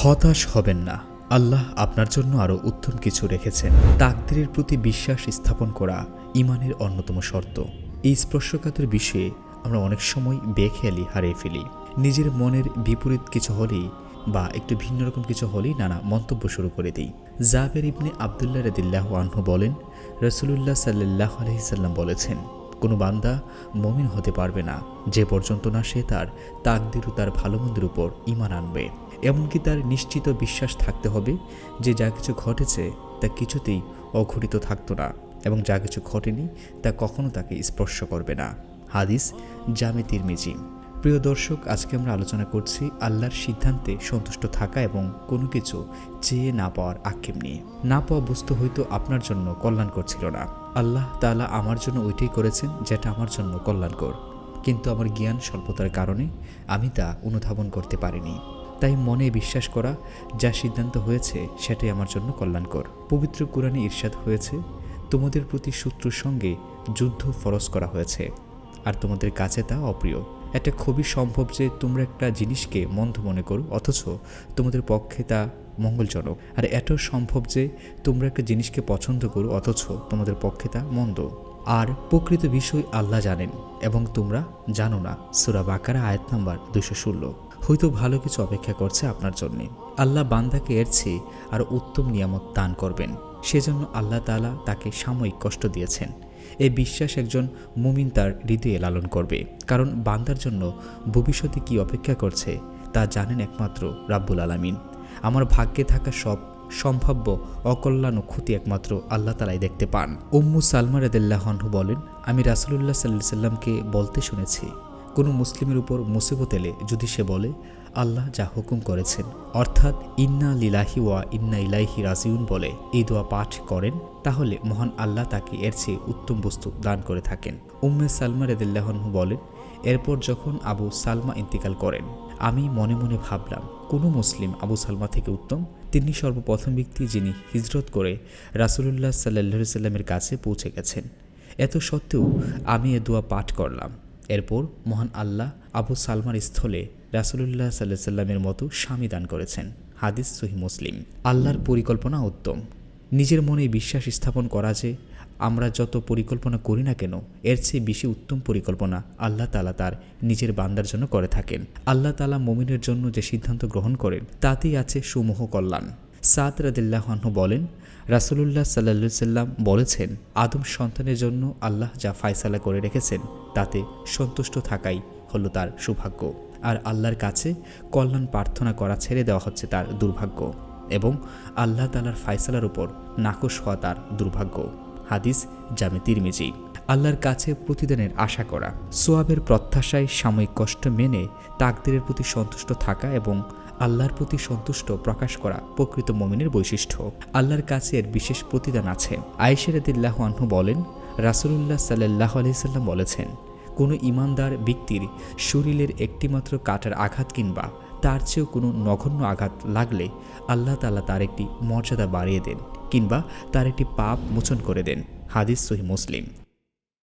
হতাশ হবেন না। আল্লাহ আপনার জন্য আরও উত্তম কিছু রেখেছেন। তাকদিরের প্রতি বিশ্বাস স্থাপন করা ইমানের অন্যতম শর্ত। এই স্পর্শকাতর বিষয়ে আমরা অনেক সময় বেখেয়ালি হারিয়ে ফেলি। নিজের মনের বিপরীত কিছু হলেই বা একটু ভিন্ন রকম কিছু হলেই নানা মন্তব্য শুরু করে দিই। জাবের ইবনে আবদুল্লাহ রদিল্লাহ আনহু বলেন, রসুলুল্লাহ সাল্লাহ আলহিসাল্লাম বলেছেন, কোনো বান্দা মমিন হতে পারবে না। যে পর্যন্ত না সে তার তাকদির ও তার ভালো মন্দের উপর ইমান আনবে। এমনকি তার নিশ্চিত বিশ্বাস থাকতে হবে যে যা কিছু ঘটেছে তা কিছুতেই অঘটিত থাকতো না এবং যা কিছু ঘটেনি তা কখনো তাকে স্পর্শ করবে না। হাদিস জামে তিরমিজি। প্রিয় দর্শক, আজকে আমরা আলোচনা করছি আল্লাহর সিদ্ধান্তে সন্তুষ্ট থাকা এবং কোনো কিছু চেয়ে না পাওয়ার আক্ষেপ নিয়ে। না পাওয়া বস্তু হয়তো আপনার জন্য কল্যাণকর ছিল না। আল্লাহ তাআলা আমার জন্য ওইটাই করেছেন যেটা আমার জন্য কল্যাণকর। কিন্তু আমার জ্ঞান স্বল্পতার কারণে আমি তা অনুধাবন করতে পারিনি। তাই মনে বিশ্বাস করা যা সিদ্ধান্ত হয়েছে সেটাই আমার জন্য কল্যাণকর। পবিত্র কোরআনে ঈর্ষাদ হয়েছে, তোমাদের প্রতি শত্রুর সঙ্গে যুদ্ধ ফরজ করা হয়েছে, আর তোমাদের কাছে তা অপ্রিয়। এটা খুবই সম্ভব যে তোমরা একটা জিনিসকে মন্দ মনে করো, অথচ তোমাদের পক্ষে তা মঙ্গলজনক। আর এটাও সম্ভব যে তোমরা একটা জিনিসকে পছন্দ করো, অথচ তোমাদের পক্ষে তা মন্দ। আর প্রকৃত বিষয় আল্লাহ জানেন, এবং তোমরা জানো না। সুরা বাকারা, আয়াত নাম্বার দুশো ষোলো। হয়তো ভালো কিছু অপেক্ষা করছে আপনার জন্য। আল্লাহ বান্দাকে এর চেয়ে আর উত্তম নিয়ামত দান করবেন। সেজন্য আল্লাহ তাআলা তাকে সাময়িক কষ্ট দিয়েছেন। এই বিশ্বাস একজন মুমিন তার হৃদয়ে লালন করবে। কারণ বান্দার জন্য ভবিষ্যতে কি অপেক্ষা করছে, তা জানেন একমাত্র রাব্বুল আলামিন। আমার ভাগ্যে থাকা সব সম্ভাব্য অকল্যাণ ও ক্ষতি একমাত্র আল্লাহ তালাই দেখতে পান। উম্মু সালমা রেদুল্লাহনহু বলেন, আমি রাসুলুল্লাহ সাল্লাহ সাল্লামকে বলতে শুনেছি কোনো মুসলিমের উপর মুসিবত এলে যদি সে বলে, আল্লাহ যা হুকুম করেছেন। অর্থাৎ, ইন্না লিলাহি ওয়া ইন্না ইলাইহি রাজিউন বলে এই দোয়া পাঠ করেন, তাহলে মহান আল্লাহ তাকে এর চেয়ে উত্তম বস্তু দান করে থাকেন। উম্মে সালমা রেদুল্লাহনহু বলেন, এরপর যখন আবু সালমা ইন্তিকাল করেন, আমি মনে মনে ভাবলাম, কোনো মুসলিম আবু সালমা থেকে উত্তম? তিনি সর্বপ্রথম ব্যক্তি যিনি হিজরত করে রাসুলুল্লাহ সাল্লাহ সাল্লামের কাছে পৌঁছে গেছেন। এত সত্ত্বেও আমি এ দোয়া পাঠ করলাম। এরপর মহান আল্লাহ আবু সালমার স্থলে রাসুলুল্লাহ সাল্লাহ সাল্লামের মতো স্বামী দান করেছেন। হাদিস সহি মুসলিম। আল্লাহর পরিকল্পনা উত্তম। নিজের মনে বিশ্বাস স্থাপন করা যে আমরা যত পরিকল্পনা করি না কেন, এর চেয়ে বেশি উত্তম পরিকল্পনা আল্লাহ তালা তার নিজের বান্দার জন্য করে থাকেন। আল্লাহ তালা মমিনের জন্য যে সিদ্ধান্ত গ্রহণ করেন, তাতেই আছে সুমোহ কল্যাণ। সাদ রাদিল্লাহু বলেন, রাসুলুল্লাহ সাল্লা সাল্লাম বলেছেন, আদম সন্তানের জন্য আল্লাহ যা ফায়সালা করে রেখেছেন, তাতে সন্তুষ্ট থাকাই হলো তার সৌভাগ্য। আর আল্লাহর কাছে কল্যাণ প্রার্থনা করা ছেড়ে দেওয়া হচ্ছে তার দুর্ভাগ্য এবং আল্লাহ তালার ফায়সালার উপর নাকশ হওয়া তার দুর্ভাগ্য। হাদিস জামে তিরমিজি। আল্লাহর কাছে প্রতিদানের আশা করা। সোয়াবের প্রত্যাশায় সাময়িক কষ্ট মেনে তাকদিরের প্রতি সন্তুষ্ট থাকা এবং আল্লাহর প্রতি সন্তুষ্ট প্রকাশ করা প্রকৃত মমিনের বৈশিষ্ট্য। আল্লাহর কাছে এর বিশেষ প্রতিদান আছে। আয়েশারদিল্লাহ আনহু বলেন, রাসুলুল্লাহ সাল্লাহ আলহিসাল্লাম বলেছেন, কোনো ইমানদার ব্যক্তির শরীরের একটিমাত্র কাটার আঘাত কিংবা তার চেয়েও কোনো নগণ্য আঘাত লাগলে আল্লাহ তালা তার একটি মর্যাদা বাড়িয়ে দেন কিংবা তার একটি পাপ মোচন করে দেন। হাদিস সহি মুসলিম।